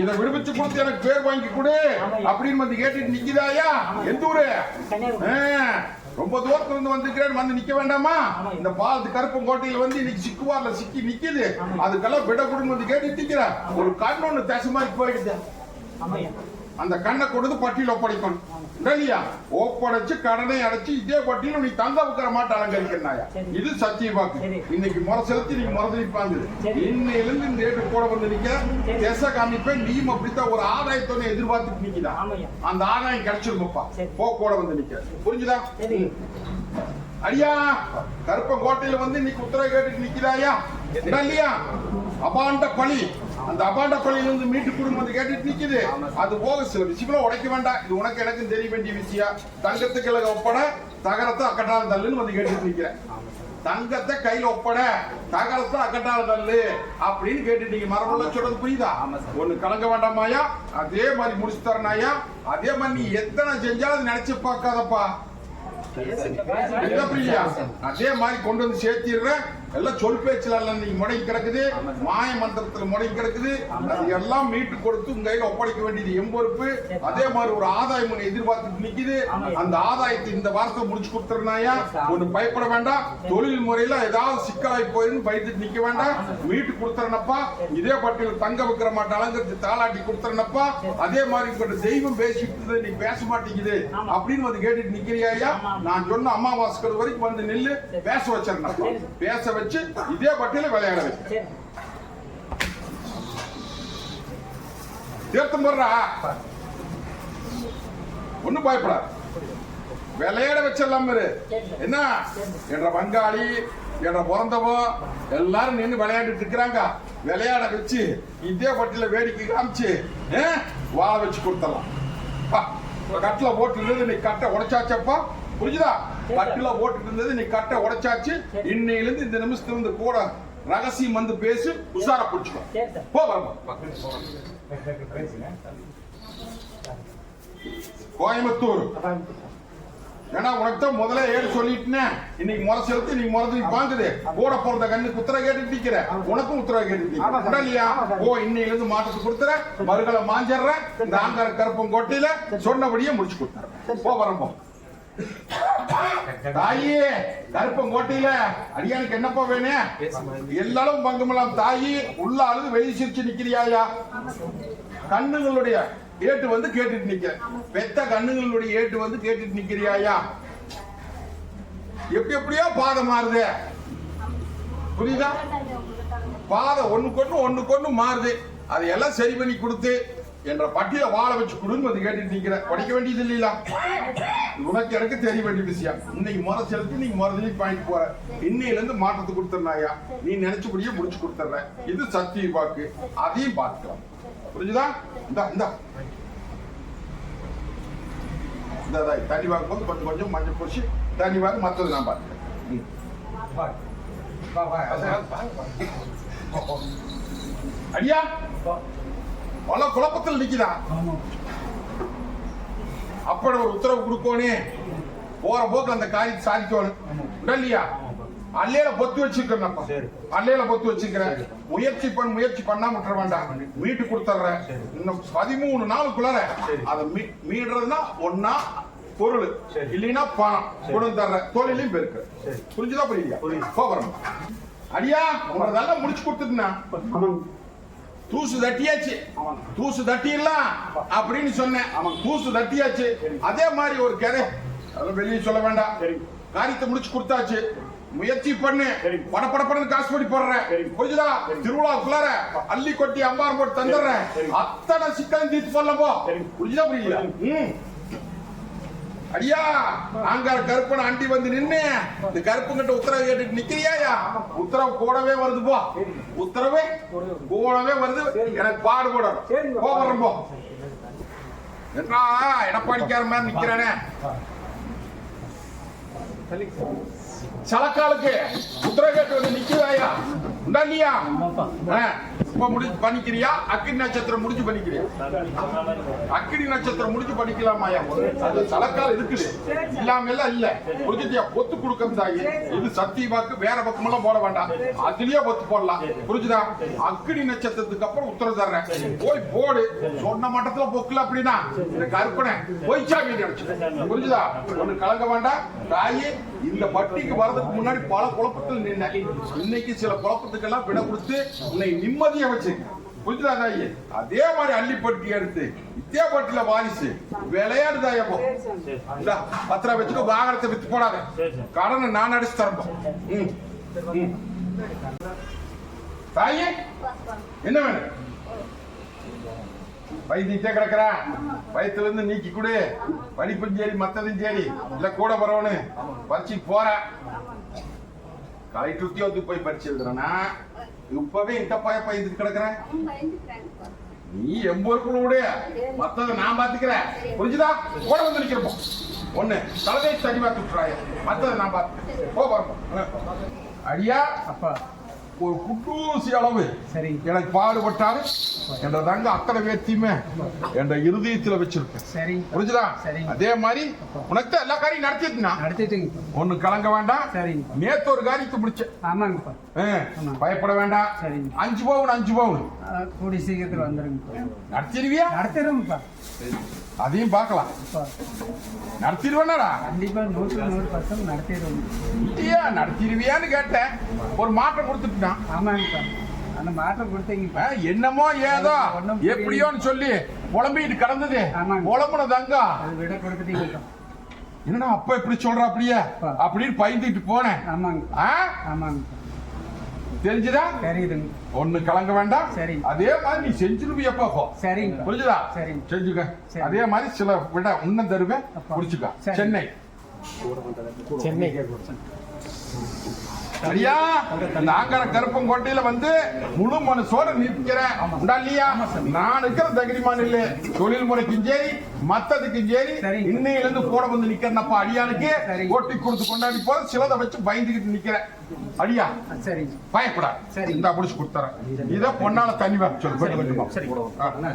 இதை விடுவிச்சு கொடுத்து எனக்கு பேர் வாங்கி கொடு. அப்படின்னு வந்து கேட்டுட்டு நிக்குதாயா? எந்த ஊரு? ரொம்ப தூரத்துல இருந்து வந்துக்கிறேன் வந்து நிக்க வேண்டாமா. இந்த பாலத்து கருப்பங்கோட்டையில வந்து இன்னைக்கு சிக்குவார்ல சிக்கி நிக்குது. அதுக்கெல்லாம் விட கொடுன்னு வந்து கேட்டு நிக்கிறேன் ஒரு கண்ணு ஒண்ணு தசை மாதிரி போயிடுது. அந்த கண்ணை கொண்டு பட்டியல் ஒப்படைக்கணும். இல்லையா ஒப்படைச்சு கடனை அடைச்சு இதே பட்டியல நீ தங்க வைக்கிற மாட்ட அலங்கரிக்கிறாயா. இது சத்திய வாக்கு. இன்னைக்கு முறை செலுத்தி நீ முறதளிப்பாங்க சரி. இன்னையிலிருந்து இந்த ரேட்டு கூட வந்து நிக்க. திசை காமிப்பேன் நீயும் அப்படித்தான் ஒரு ஆதாயத்தோட எதிர்பார்த்துட்டு நிக்கிறா அந்த ஆதாயம் கிடைச்சிருக்குப்பா. சரி. போ கூட வந்து நிக்க. புரிஞ்சுதா? அடியா கருப்ப கோட்டையில வந்து இன்னைக்கு உத்தரவு கேட்டுட்டு நிக்கிறாயா இல்லையா? அபாண்ட பழி அந்த அபாண்ட பழியில இருந்து மீட்டு குடும்பம் கேட்டுட்டு நிக்குது. அது போக சில விஷயங்கள உடைக்க வேண்டாம். இது உனக்கு எனக்கும் தெரிய வேண்டிய விஷயம். தங்கத்துக்கு இலக ஒப்பட தகரத்தை அக்கட்டால தள்ளுன்னு வந்து கேட்டுட்டு நிக்கிறேன். தங்கத்தை கையில ஒப்பட தகரத்தை அக்கட்டால தள்ளு அப்படின்னு கேட்டுட்டு நீங்க மரபுள்ள சொல்றது புரியுதா? ஒண்ணு கலங்க வேண்டாமாயா அதே மாதிரி முடிச்சு தரனாயா அதே மாதிரி நீ எத்தனை செஞ்சாலும் அதை நினைச்சு பார்க்காதப்பா. என்ன பிரியா? அதே மாதிரி கொண்டு வந்து சேர்த்திடுறேன். எல்லாம் சொல் பேச்சுல நீங்க முடங்கி கிடக்குது. மாய மந்திரத்துல முடங்கி கிடக்குது. அது எல்லாம் மீட்டு கொடுத்து உங்க கையில ஒப்படைக்க வேண்டியது என் பொறுப்பு. அதே மாதிரி ஒரு ஆதாயம் ஒண்ணு எதிர்பார்த்துட்டு நிக்குது. அந்த ஆதாயத்தை இந்த வாரத்தை முடிச்சு கொடுத்துருந்தாயா ஒண்ணு பயப்பட வேண்டாம். தொழில் முறையில ஏதாவது சிக்கலாய் போயிருந்து பயந்துட்டு நிக்க வேண்டாம். மீட்டு கொடுத்துறனப்பா. இதே பட்டியல் தங்க வைக்கிற மாட்டேன் அலங்கரிச்சு தாளாட்டி கொடுத்துறனப்பா. அதே மாதிரி உங்கள்ட்ட தெய்வம் பேசிட்டு நீ பேச மாட்டேங்குது. அப்படின்னு வந்து கேட்டுட்டு நிக்கிறியா நான் சொன்ன அமாவாசைக்கு வரைக்கும் வந்து நில்லு. பேச வச்சிருந்தப்பா பேச வச்சு இதே பட்டியல விளையாட வச்சு தீர்த்தம் போடுறா. ஒண்ணும் பயப்படாது. விளையாட வச்சிடலாம் என்ன? என்ற பங்காளி என்ற பிறந்தவோ எல்லாரும் நின்று விளையாடிட்டு இருக்கிறாங்க. விளையாட வச்சு இதே பட்டியல வேடிக்கை காமிச்சு வாழ வச்சு கொடுத்துடலாம். பா, கட்டில போட்டு நீ கட்டை உடைச்சாச்சப்பா புரிஞ்சுதா? கட்டில போட்டு இருந்தது நீ கட்டை உடைச்சாச்சு. இன்னையில இருந்து இந்த நிமிஷத்துல இருந்து கூட ரகசியம் வந்து பேசி உஷாரா சார் போ வரமா கோயம்புத்தூர். ஏன்னா உனக்கு தான் முதல்ல ஏழு சொல்லிட்டுனே. இன்னைக்கு முறை செலுத்தி நீ முறை பாங்குது கூட பிறந்த கண்ணுக்கு உத்தரவு கேட்டு நிக்கிற. உனக்கும் உத்தரவு கேட்டு இல்லையா. ஓ இன்னையில இருந்து மாற்றத்து கொடுத்துற. மறுகளை மாஞ்சிடுறேன் இந்த ஆங்கார கருப்பம் கோட்டையில சொன்னபடியே முடிச்சு கொடுத்துறேன் போ வரம்போ தாயி கருப்பம் கோட்டையில அடியானுக்கு என்னப்பா வேணும் எல்லாரும் பங்குமலாம். தாயி உள்ள அழுது வெளியே சிரிச்சு நிக்கிறியாயா? கண்ணுங்களுடைய ஏட்டு வந்து கேட்டுட்டு நிக்கிற பெத்த கண்ணுங்களுடைய ஏட்டு வந்து கேட்டுட்டு நிக்கிறியாயா? எப்படி எப்படியோ பாதை மாறுது. புரியுதா? பாதை ஒண்ணுக்கு ஒண்ணு ஒண்ணுக்கு ஒண்ணு மாறுது. அதையெல்லாம் சரி பண்ணி கொடுத்து என்ற பட்டியல வாழ வச்சு கொடுன்னு வந்து கேட்டுட்டு நிக்கிற படிக்க வேண்டியது இல்லையா உனக்கு எனக்கு தெரிய வேண்டிய விஷயம். இன்னைக்கு முறை செலுத்தி நீங்க முறை பாயிண்ட் போற. இன்னையில இருந்து மாற்றத்தை கொடுத்துறாயா நீ நினைச்சபடியே முடிச்சு கொடுத்துற இது சத்திய வாக்கு. அதையும் பார்த்துக்கலாம். புரிஞ்சுதா? இந்தா இந்தா. இந்த தண்ணி வாங்கும் போது கொஞ்சம் கொஞ்சம் மஞ்சள் பூசி தண்ணி வாங்க மற்றது நான் பார்த்துக்கிறேன். அடியா? பல குழப்பத்தில் நிக்குதா அப்படி ஒரு உத்தரவு கொடுக்கணும் போற போக்கு அந்த காரியத்தை சாதிக்கணும் இல்லையா? அல்லையில பொத்து வச்சிருக்கிறேன் சரி. அல்லையில பொத்து வச்சிருக்கிறேன். முயற்சி பண்ண முயற்சி பண்ணாம விட்டுற வேண்டாம். மீட்டு கொடுத்துட்றேன். இன்னும் பதிமூணு நாளுக்குள்ளார. அதை மீடுறதுன்னா ஒன்னா பொருள். இல்லைன்னா பணம். கொண்டு தர்றேன். தொழிலையும் பெருக்கு. சரி. புரிஞ்சுதா புரியுதா. போகிறோம் அடியா உங்களதெல்லாம் முடிச்சு கொடுத்துட்டுனா. தூசு தட்டியாச்சு. தூசு தட்டிடலாம் அப்படின்னு சொன்னேன். தூசு தட்டியாச்சு. அதே மாதிரி ஒரு அதெல்லாம் வெளியே சொல்ல வேண்டாம் சரி. காரியத்தை முடிச்சு கொடுத்தாச்சு முயற்சி பண்ணு சரி. படப்படப்படன்னு காசு பண்ணி போடுறேன். புரிஞ்சுதா சரி. திருவிழாக்குள்ளார அள்ளி கொட்டி அம்பாரம் போட்டு தந்துடுறேன். அத்தனை சிக்கலும் தீர்த்து சொல்லலாம் போ சரி. புரிஞ்சுதா புரியல ம் அடியா அங்க கருப்பனை அண்டி வந்து நின்னு இந்த கருப்புங்கிட்ட உத்தரவு கேட்டுட்டு நிக்கிறியா உத்தரவு கூடவே வருது போ. உத்தரவு கூடவே வருது. எனக்கு பாடுபடும் சரிங்க. போகிறோம் போ. என்ன எடப்பாடிக்கார மாதிரி நிக்கிறானே. சலக்காலுக்கு உத்தரவு கேட்டு வந்து நிக்கிறாயா உண்டா இல்லையா? இப்ப முடிச்சு பண்ணிக்கிறியா? அக்கினி நட்சத்திரம் முடிச்சு பண்ணிக்கிறியா? அக்கினி நட்சத்திரம் முடிச்சு பண்ணிக்கலாமாயா அது சலக்கால் இருக்குது. இல்லாம எல்லாம் இல்ல. புரிஞ்சுட்டியா ஒத்து கொடுக்கறது தாயி. இது சத்திய வாக்கு வேற பக்கம் எல்லாம் போட வேண்டாம். அதுலயே ஒத்து போடலாம். புரிஞ்சுதா? அக்கினி நட்சத்திரத்துக்கு அப்புறம் உத்தரவு தர்றேன். போய் போடு. சொன்ன மட்டத்துல பொக்கல அப்படின்னா. இந்த கற்பனை பொய்ச்சாமி நினைச்சு புரிஞ்சுதா? ஒண்ணு கலங்க வேண்டாம். தாயி இந்த பட்டிக்கு வர்றதுக்கு முன்னாடி பல குழப்பத்தில் நின்ன இன்னைக்கு சில குழப்பத்துக்கெல்லாம் விட கொடுத்து உன்னை நிம்மதியை வச்சிருக்கேன் புரிஞ்சுதா தாயி அதே மாதிரி அள்ளிப்பட்டி எடுத்து இதே பட்டில வாரிசு விளையாடுதா எப்போ? இந்தா, வச்சுக்கோ வாகனத்தை வித்து போடாத. கடனை நான் அடிச்சு தரப்போம். தாயி என்ன வேணும்? வைத்திட்டே கிடக்குற. வயிற்றுல இருந்து நீக்கி கொடு. படிப்பும் சரி மத்ததும் சரி. இல்ல கூட வரவனு பரீட்சைக்கு போற. கலெக்டர் உத்தியோகத்துக்கு போய் பரிச்சு எழுதுறனா? இப்பவே இந்த பய பயந்துட்டு கிடக்குற நீ எம்பூருக்குள்ள விடு மத்தத நான் பாத்துக்கிறேன். புரிஞ்சுதா? கூட வந்து நிக்கிறப்போம் ஒண்ணு தலைதை தடி பார்த்து விட்டுறாய மத்தத நான் பாத்து போ வரப்போம் அடியா. அப்பா. ஒரு குட்டூசி அளவு. சரி. எனக்கு பாடுபட்டாரு. என்ற தங்க அத்தனை பேர்த்தையுமே என்ற இருதயத்துல வச்சிருக்கேன். சரி. புரிஞ்சுதா. அதே மாதிரி உனக்கு எல்லா காரியம் நடத்திட்டுனா நடத்திட்டுங்கப்பா ஒண்ணு கலங்க வேண்டாம். சரிங்கப்பா நேத்து ஒரு காரியத்தை முடிச்ச ஆமாங்கப்பா. பயப்பட வேண்டாம். அஞ்சு பவுன் அஞ்சு பவுன். கூடி சீக்கிரத்தில் வந்துருங்கப்பா. நடத்திடுவியா? நடத்திடுங்கப்பா அதையும் பார்க்கலாம். நடத்திடுவேனடா? கண்டிப்பாக நூற்றுக்கு நூறு பர்சன்ட் நடத்திடுவோம் நடத்திடுவியான்னு கேட்டேன். ஒரு மாற்றம் கொடுத்துட்டான் ஆமாங்கப்பா அந்த மாற்றம் கொடுத்தீங்கப்பா. என்னமோ ஏதோ. எப்படியோன்னு சொல்லி புலம்பிட்டு கடந்தது. ஆமாங்க. புலம்புன தங்கா. அது விட கொடுத்துட்டீங்கப்பா என்னடா அப்ப இப்படி சொல்ற அப்படியே? அப்பா. அப்படின்னு பயந்துட்டு போனேன். ஆமாங்கப்பா ஆ? ஆமாங்கப்பா தெரிஞ்சுதா? தெரியுதுங்க. ஒண்ணு கலங்க வேண்டாம். சரி. அதே மாதிரி நீ செஞ்சிருவியப்பா சரிங்கப்பா புரிஞ்சுதா? சரி. செஞ்சுக்க. சரி. அதே மாதிரி சில விட உன்னம் தருவேன். சரி. சென்னை. சென்னை. சரியா? நாங்கர கருப்பங்கோட்டையில வந்து முழு மனசோட நிற்கிறேன். இல்லையா? நான் இருக்கிற தகிரிமான் இல்ல தொழில் முறைக்கும் சரி மத்ததுக்கும் சரி சரி. இன்னையில இருந்து கூட வந்து நிக்கிறேன்ப்பா. அடியானுக்கு சரி. ஓட்டி கொடுத்து கொண்டாடி போற சிலதை வச்சு பயந்துகிட்டு நிக்கிறேன். அடியா? ஆ, சரிங்க பயப்படாது சரி. இந்த புடிச்சு கொடுத்துறேன். இத பொன்னால தண்ணி வர சொல்லு கொஞ்சமா சரி. ஆ.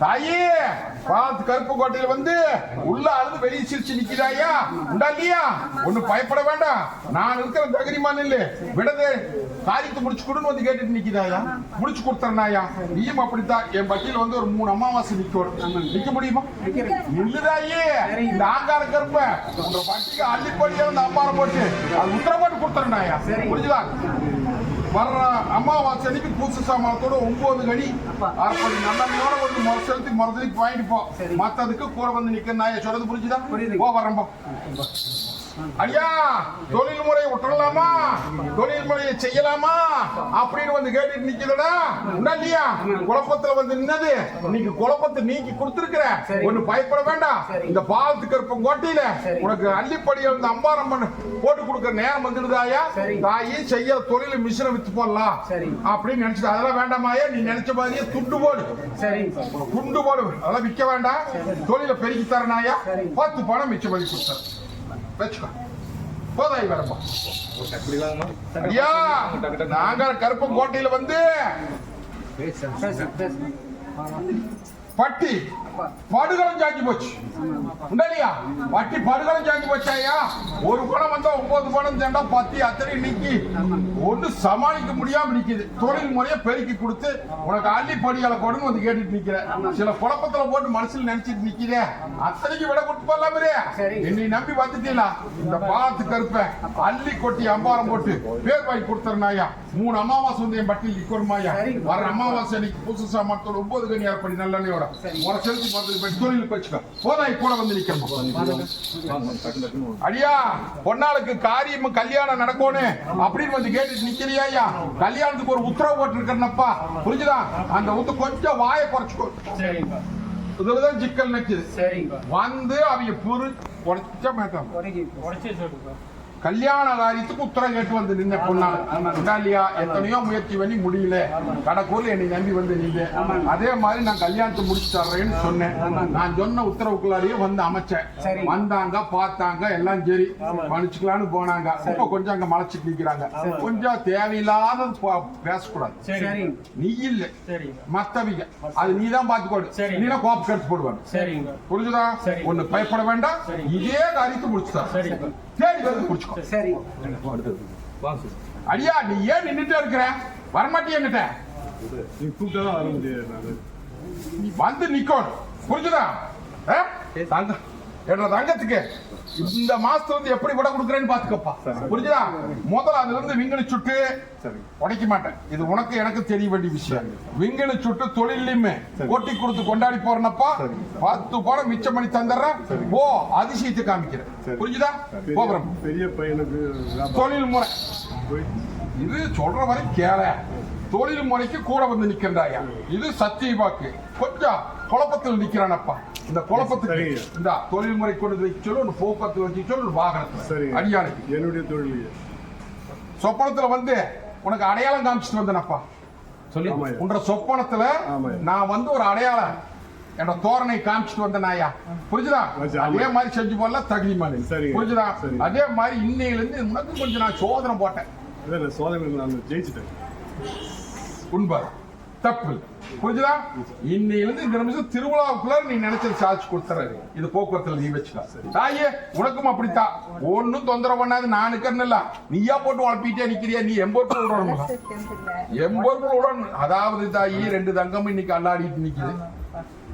தாயே பார்த்து கருப்பு கோட்டையில வந்து உள்ள அழுது வெளியே சிரிச்சு நிக்கிறாயா? உண்டா இல்லையா? ஒண்ணு பயப்பட வேண்டாம். நான் இருக்கிற தகரிமான் இல்ல. விடது காரியத்தை முடிச்சு கொடுன்னு வந்து கேட்டுட்டு நிக்கிறாயா? முடிச்சு கொடுத்தறனாயா? நீயும் அப்படித்தான் என் பட்டியல வந்து ஒரு மூணு அமாவாசை நிக்கணும். நிக்க முடியுமா? இல்லதாயே இந்த ஆங்கார கருப்ப உங்க பட்டிக்கு அள்ளிப்படியா வந்து அம்மாரம் போட்டு அது உத்தரவாட்டு சரி. புரிஞ்சுதா? வர்ற அமாவாசை அன்னைக்கு பூசு சாமானத்தோட ஒன்பது கடி அப்பா. அப்படி நல்ல வந்து மொசலத்துக்கு மொரத்துக்கு வாங்கிட்டு போ. மத்ததுக்கு கூட வந்து நிக்க நான் சொல்றது புரிஞ்சுதா? புரியுது. போ வரம்போ ஐயா தொழில் முறை விட்டுறலாமா தொழில் முறையை செய்யலாமா? அப்படின்னு வந்து கேட்டுட்டு நிக்கலடா உண்டா இல்லையா குழப்பத்துல வந்து நின்னது? நீங்க குழப்பத்தை நீக்கி கொடுத்துருக்கிற. ஒண்ணு பயப்பட வேண்டாம். இந்த பாலத்து கருப்பம் கோட்டையில. உனக்கு அள்ளிப்படியை வந்து அம்பாரம் பண்ண. போட்டு கொடுக்கற நேரம் வந்துடுதாயா. தாயி செய்ய தொழில மிஷினை வித்து போடலாம். அப்படின்னு நினைச்சது அதெல்லாம் வேண்டாமாயா நீ நினைச்ச மாதிரியே துண்டு போடு. துண்டு போடு. அதெல்லாம் விற்க வேண்டாம். தொழில பெருக்கி தரனாயா. பத்து பணம் மிச்சம் பண்ணி கொடுத்தேன். வச்சுக்கோ போதாய் வரப்பா ஐயா நாங்க கருப்பம் கோட்டையில வந்து போச்சு. உண்டா இல்லையா பட்டி படுகளம் சாஞ்சி போச்சாயா ஒரு பணம் வந்தா ஒன்பது பணம் சேர்ந்தா பத்தி அத்தனை நிக்கி. ஒண்ணு சமாளிக்க முடியாம நிக்குது. தொழில் முறைய பெருக்கி கொடுத்து உனக்கு அள்ளி படியால கொடுன்னு வந்து கேட்டுட்டு நிக்கிற. சில குழப்பத்துல போட்டு மனசுல நினைச்சிட்டு நிக்கிறே. அத்தனைக்கு விட கொடுத்து போடலாமே. என்னை நம்பி வந்துட்டீங்களா? இந்த பாலத்து கருப்ப அள்ளி கொட்டி அம்பாரம் போட்டு பேர் வாங்கி கொடுத்துறனாயா மூணு அமாவாசை வந்து என் பட்டியல் நிக்கணுமாயா. வர அமாவாசை அன்னைக்கு புதுசு சாமானத்தோட ஒன்பது கனி ஏற்படி நல்லெண்ணையோட. சரி. முறை செலுத்தி பார்த்து போய் தொழிலுக்கு வச்சுக்க போதாய் கூட வந்து நிக்கணும். அடியா பொன்னாளுக்கு காரியம் கல்யாணம் நடக்கணும் அப்படின்னு வந்து கேட்டுட்டு நிக்கிறியா ஐயா? கல்யாணத்துக்கு ஒரு உத்தரவு போட்டிருக்கிறனப்பா. புரிஞ்சுதா? அந்த உத்து கொஞ்சம் வாயை குறைச்சுக்கோ. இதுலதான் சிக்கல் நிக்குது. வந்து அவங்க புரு உடைச்ச சொல்லுப்பா கல்யாண காரியத்துக்கு உத்தரம் கேட்டு வந்து நின்ன பொண்ணா இல்லையா எத்தனையோ முயற்சி பண்ணி முடியல. கடைக்கூர்ல என்னை நம்பி வந்து நின்று. அதே மாதிரி நான் கல்யாணத்தை முடிச்சு தர்றேன்னு சொன்னேன். நான் சொன்ன உத்தரவுக்குள்ளாரியே வந்து அமைச்சேன். வந்தாங்க பார்த்தாங்க எல்லாம் சரி. மன்னிச்சுக்கலாம்னு போனாங்க. இப்ப கொஞ்சம் அங்க மலைச்சிட்டு நிக்கிறாங்க. கொஞ்சம் தேவையில்லாத பேசக்கூடாது. நீ இல்ல. மத்தவிங்க. அது நீ தான் பாத்துக்கோடு. நீ தான் கோப்பு கடிச்சு போடுவாங்க புரிஞ்சுதா. ஒண்ணு பயப்பட வேண்டாம். இதே காரியத்தை முடிச்சுதா? சரிங்க தேடி வந்து முடிச்சுக்கோ. சரி அடியா நீ ஏன் நின்னுட்டே இருக்கிற? வரமாட்டிய என்கிட்ட நீ கூப்பிட்டாலும் வர முடியாது நானு. நீ வந்து நிக்கணும் புரிஞ்சுதா? ஆ? தங்க என்னோட தங்கத்துக்கு இந்த மாசத்துல இருந்து எப்படி விட கொடுக்குறேன்னு பாத்துக்கப்பா புரிஞ்சுதா? முதல்ல அதுல இருந்து விங்கனி சுட்டு உடைக்க மாட்டேன். இது உனக்கு எனக்கு தெரிய வேண்டிய விஷயம். விங்கனி சுட்டு தொழிலையுமே கொட்டி கொடுத்து கொண்டாடி போறனப்பா. பத்து பணம் மிச்சம் பண்ணி தந்துடுறேன். ஓ அதிசயத்தை காமிக்கிறேன். புரிஞ்சுதா? போகிறோம் பெரிய பையனுக்கு தொழில் முறை. இது சொல்ற வரை கேள. தொழில் முறைக்கு கூட வந்து நிக்கின்றாயா? இது சத்திய வாக்கு. கொஞ்சம் குழப்பத்தில் நிக்கிறானப்பா. இந்த குழப்பத்துக்கு. இந்த தொழில் முறை கொண்டு வைக்க சொல்லு ஒன்று போக்குவரத்து வச்சு சொல்லு ஒரு வாகனத்துல. சரி அடியானுக்கு என்னுடைய தொழில் சொப்பனத்துல வந்து உனக்கு அடையாளம் காமிச்சிட்டு வந்தேனப்பா. சொல்லி. உன்ற சொப்பனத்துல. நான் வந்து ஒரு அடையாளம் என்னோட தோரணை காமிச்சிட்டு வந்த நாயா புரிஞ்சுதா. அதே மாதிரி செஞ்சு போடலாம் தகுதி மாதிரி. புரிஞ்சுதா. அதே மாதிரி இன்னையில இருந்து உனக்கு கொஞ்சம் நான் சோதனை போட்டேன். சோதனை நான் ஜெயிச்சிட்டேன். உண்மை. தப்பு. புரிஞ்சுதா? இன்னையிலிருந்து இந்த நிமிஷம் திருவிழாவுக்குள்ள நீ நினைச்சது சாதிச்சு கொடுத்துறாரு இது போக்குவரத்துல நீ வச்சுக்க. தாயே உனக்கும் அப்படித்தான். ஒன்னும் தொந்தரவு பண்ணாது நான் நிக்கிறேன் இல்ல. நீயா போட்டு உழப்பிட்டே நிக்கிறியா? நீ ரூபா விடணுமா? ரூபா விடணும். அதாவது தாயி ரெண்டு தங்கம் இன்னைக்கு அல்லாடிட்டு நிக்குது.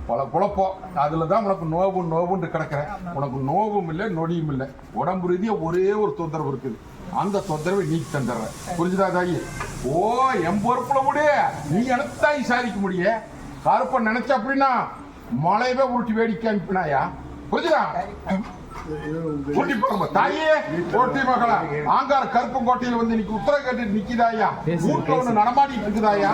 பல குழப்பம். அதுலதான் உனக்கு நோவு நோவுன்னு கிடக்குறேன். உனக்கு நோவும் இல்லை நொடியும் இல்லை. உடம்பு ரீதியா ஒரே ஒரு தொந்தரவு இருக்குது. அந்த தொந்தரவை நீக்கி தந்துடுறேன் புரிஞ்சுதா தாயி? ஓ என் பொறுப்புல முடிய. நீ எனத்தாய் சாதிக்க முடிய. கருப்பன் நினைச்ச அப்படின்னா மலையவே உருட்டி வேடிக்கை அனுப்பினாயா? புரிஞ்சுதா? போறோம். தாயே கோட்டை மகளா ஆங்கார கருப்பங்கோட்டையில வந்து இன்னைக்கு உத்தர கேட்டு நிக்குதாயா? வீட்டுல ஒண்ணு நடமாடிட்டு இருக்குதாயா?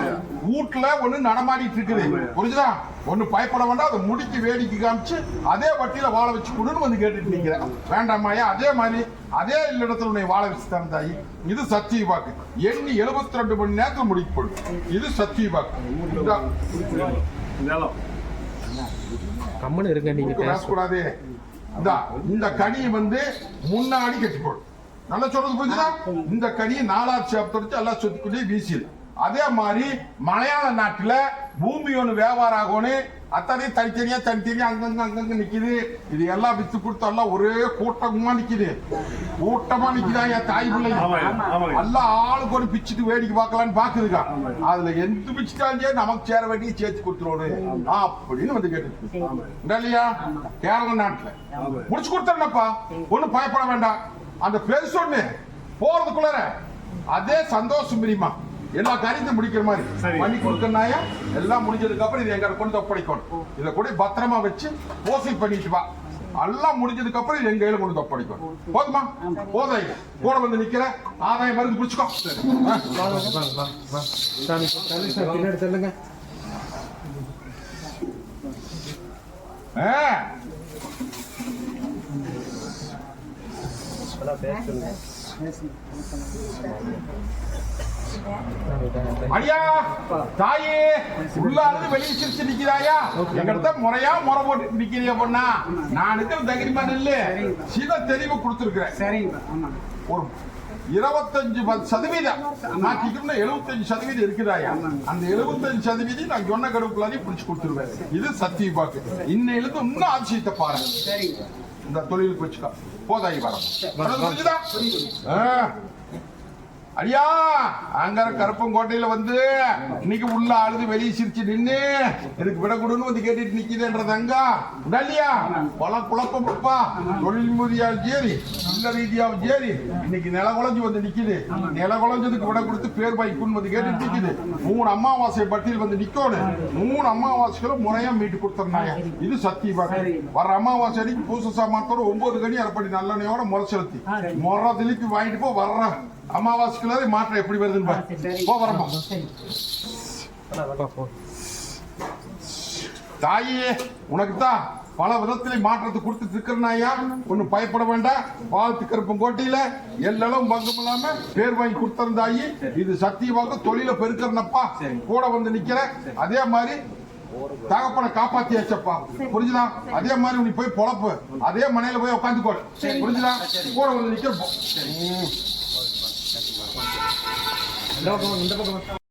வீட்டுல ஒண்ணு நடமாடிட்டு இருக்குது. புரிஞ்சுதா? ஒண்ணு பயப்பட வேண்டாம் அதை முடிக்கு வேடிக்கை காமிச்சு அதே வட்டியில வாழ வச்சு கொடுன்னு வந்து கேட்டுட்டு நிக்கிறேன். வேண்டாமாயா அதே மாதிரி அதே இல்லடத்துல உன்னை வாழ வச்சு தரேன் தாயி. இது சத்திய வாக்கு. எண்ணி எழுபத்தி ரெண்டு மணி நேரத்துல முடிக்க போடும் இது சத்திய வாக்கு. இருங்க நீங்க பேசக்கூடாது. இந்த கனி வந்து முன்னாடி கட்டி போடும் நல்லா சொல்றது புரிஞ்சுதா? இந்த கனியை நாலாவது வச்சு எல்லாம் சுத்திக்குள்ளே வீசிடு அதே மாதிரி மலையாள நாட்டுல பூமி ஒன்று வியாபாரம் ஆகணும் அத்தனை தனித்தனியா தனித்தனியா அங்கங்க அங்கங்க நிக்குது. இது எல்லாம் வித்து கொடுத்து ஒரே கூட்டமா நிக்குது. கூட்டமா நிக்குதா என் தாய் பிள்ளை? ஆமாய்யா, ஆமாய்யா. எல்லாம் ஆளுக்கு ஒரு பிச்சுட்டு வேடிக்கை பார்க்கலான்னு பாக்குதுக்கா அதுல எந்த பிச்சுட்டாலும் நமக்கு சேர வேண்டிய சேர்த்து கொடுத்துருவோம் அப்படின்னு வந்து கேட்டு இல்லையா? கேரள நாட்டுல. முடிச்சு கொடுத்தேன்னப்பா ஒண்ணும் பயப்பட வேண்டாம். அந்த பேர் சொன்னு போறதுக்குள்ளார. அதே சந்தோஷம் பிரியுமா? எல்லா காரியத்தையும் முடிக்கிற மாதிரி. பண்ணி கொடுக்கறாயா எல்லாம் முடிஞ்சதுக்கு அப்புறம் இது எங்க கொண்டு ஒப்படைக்கணும். இதை கூட பத்திரமா வச்சு போசி பண்ணிட்டு வா. எல்லாம் முடிஞ்சதுக்கு அப்புறம் இது எங்க கையில கொண்டு வந்து ஒப்படைக்கணும். போதுமா? போதாய் கூட வந்து நிக்கிற ஆதாயம் மருந்து பிடிச்சுக்கோ சொல்லுங்க ஆ. ஐயா தாயே உள்ளாருந்து வெளியே சிரிச்சு நிக்கிறாயா? எங்கிட்ட முறையா முறை போட்டு நிக்கிறிய பொண்ணா? நான் இருக்கிற தைரியமா இல்ல சில தெளிவு கொடுத்துருக்கிறேன். சரிங்க ஒரு இருபத்தஞ்சு பத்து சதவீதம். மாற்றிக்கணும்னா எழுபத்தஞ்சு சதவீதம் இருக்குதாயா அந்த எழுபத்தஞ்சு சதவீதம் நான் சொன்ன கடுப்புலாரையும் பிடிச்சு கொடுத்துருவேன். இது சத்திய பாக்கு இன்னையிலிருந்து இன்னும் அதிசயத்தை பாருங்க சரிங்க இந்த தொழிலுக்கு வச்சுக்கோ. போதாயி வரம். புரிஞ்சுதா. ஐயா அங்க கருப்பங்கோட்டையில வந்து இன்னைக்கு உள்ள அழுது வெளியே சிரிச்சு நின்னு எனக்கு விட கொடுன்னு வந்து கேட்டுட்டு நிக்குதுன்றதங்க இல்லையா பல குழப்பம் தொழில் முதியால் சரி இல்ல ரீதியாவும் சரி இன்னைக்கு நில குழஞ்சு வந்து நிக்குது. நில குழஞ்சதுக்கு விட கொடுத்து பேர் பைக்குன்னு வந்து கேட்டுட்டு நிக்குது. மூணு அமாவாசை பட்டியல் வந்து நிக்கணும் மூணு அமாவாசைகளும் முறையா மீட்டு கொடுத்துருந்தாங்க இது சத்தியமாக வர அமாவாசை அன்னைக்கு பூச சாமானத்தோட ஒன்பது கனி அரைப்படி நல்லெண்ணையோட முறை செலுத்தி. முறை திருப்பி வாங்கிட்டு போ வர்ற அமாவாசைக்குள்ள மாற்றம் எப்படி வருதுன்னு போ வரமா தாயே உனக்கு தான் பல விதத்திலே மாற்றத்தை கொடுத்துட்டு இருக்கிறேன் ஐயா. ஒன்னும் பயப்பட வேண்டாம். வாழ்த்து கருப்பங்கோட்டையில எல்லாம் பங்கம் இல்லாம பேர் வாங்கி கொடுத்திருந்தாயி இது சத்தியமாக தொழில பெருக்கிறனப்பா. கூட வந்து நிக்கிற அதே மாதிரி தகப்பனை காப்பாத்தியாச்சப்பா புரிஞ்சுதா? அதே மாதிரி நீ போய் பொழப்பு. அதே மனையில போய் உட்காந்துக்கோ புரிஞ்சுதா? கூட வந்து நிக்கிற இந்த பக்கம்.